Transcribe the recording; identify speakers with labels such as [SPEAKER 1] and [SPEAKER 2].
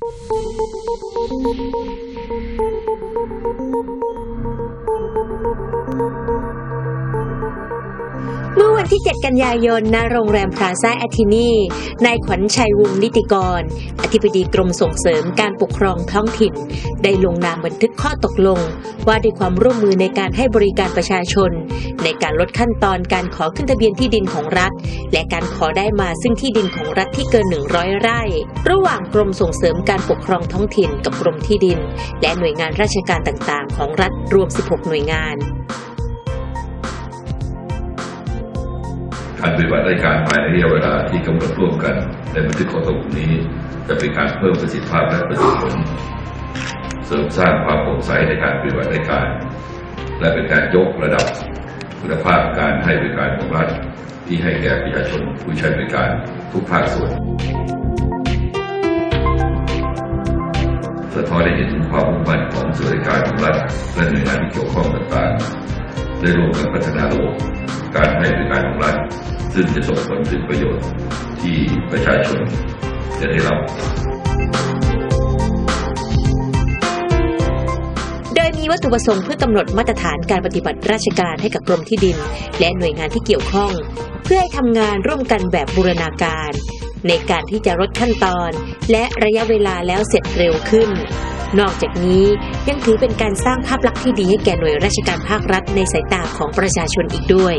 [SPEAKER 1] Thank you. วันที่ 7 กันยายนณโรงแรมพลาซ่าแอทินีนายขวัญชัยวงศ์นิติกร อธิบดีกรมส่งเสริมการปกครองท้องถิ่น ได้ลงนามบันทึกข้อตกลง ว่าด้วยความร่วมมือในการให้บริการประชาชน ในการลดขั้นตอนการขอขึ้นทะเบียนที่ดินของรัฐ และการขอได้มาซึ่งที่ดินของรัฐที่เกิน 100 ไร่ ระหว่างกรมส่งเสริมการปกครองท้องถิ่นกับกรมที่ดิน และหน่วยงานราชการต่างๆ ของรัฐรวม 16 หน่วยงาน
[SPEAKER 2] การปฏิบัติราชการภายในระยะเวลาที่กำหนดร่วมกันในบันทึกข้อตกลงนี้ จะเป็นการเพิ่มประสิทธิภาพและประสิทธิผล เสริมสร้างความโปร่งใสในการปฏิบัติราชการ และเป็นการยกระดับคุณภาพการให้บริการของรัฐ ที่ให้แก่ประชาชนผู้ใช้บริการทุกภาคส่วนสะท้อนให้เห็นถึงความมุ่งมั่นของส่วนราชการของรัฐและหน่วยงานที่เกี่ยวข้องต่างๆได้ร่วมกันพัฒนาระบบการให้บริการของรัฐ ซึ่งจะส่งผลถึงประโยชน์ที่ประชาชนจะได้รับ
[SPEAKER 1] โดยมีวัตถุประสงค์เพื่อกำหนดมาตรฐานการปฏิบัติราชการให้กับกรมที่ดิน และหน่วยงานที่เกี่ยวข้อง เพื่อให้ทำงานร่วมกันแบบบูรณาการ ในการที่จะลดขั้นตอน และระยะเวลาแล้วเสร็จเร็วขึ้น นอกจากนี้ยังถือเป็นการสร้างภาพลักษณ์ที่ดีให้แก่หน่วยราชการภาครัฐในสายตาของประชาชนอีกด้วย